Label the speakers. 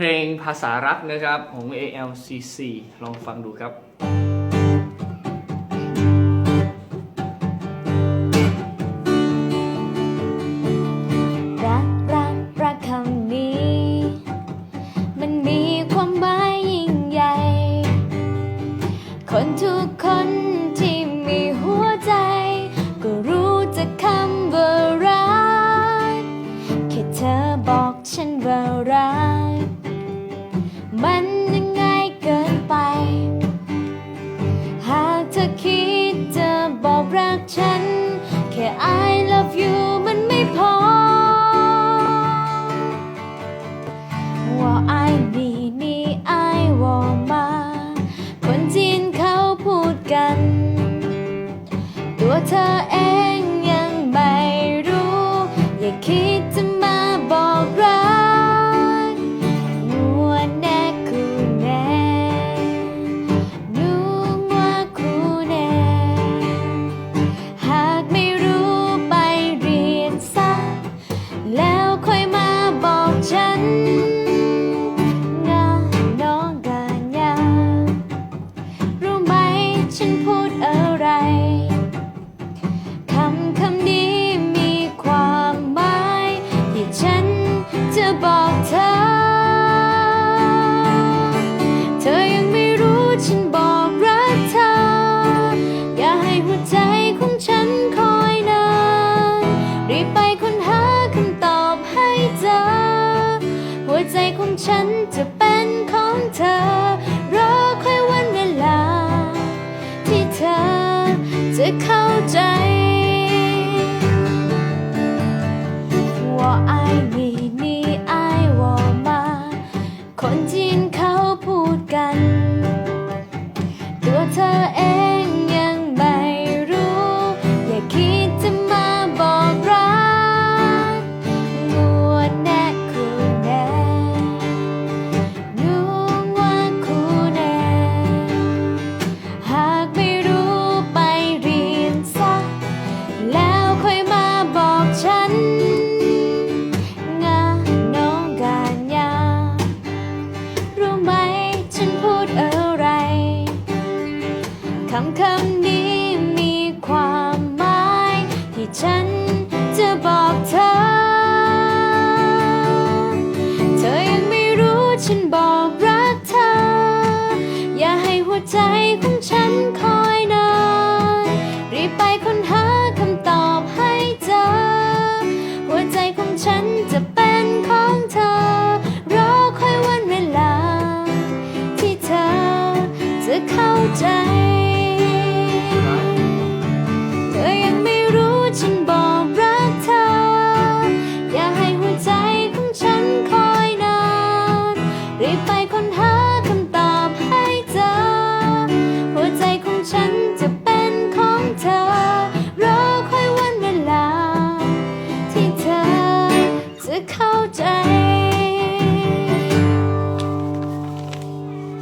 Speaker 1: เพลงภาษารักนะครับของ ALCC ลองฟังดูครับ
Speaker 2: คนทุกคน water and บอกเธอ เธอยังไม่รู้ฉันบอกรักเธอ อย่าให้หัวใจของฉันคอยนานรีบไปค้นหาคำตอบให้เจอ หัวใจของฉันจะเป็นของเธอ รอคอยวันเวลา ที่เธอจะเข้าใจ what I need. คำคำนี้มีความหมาย ที่ฉันจะบอกเธอ เธอยังไม่รู้ฉันบอกรักเธอ อย่าให้หัวใจ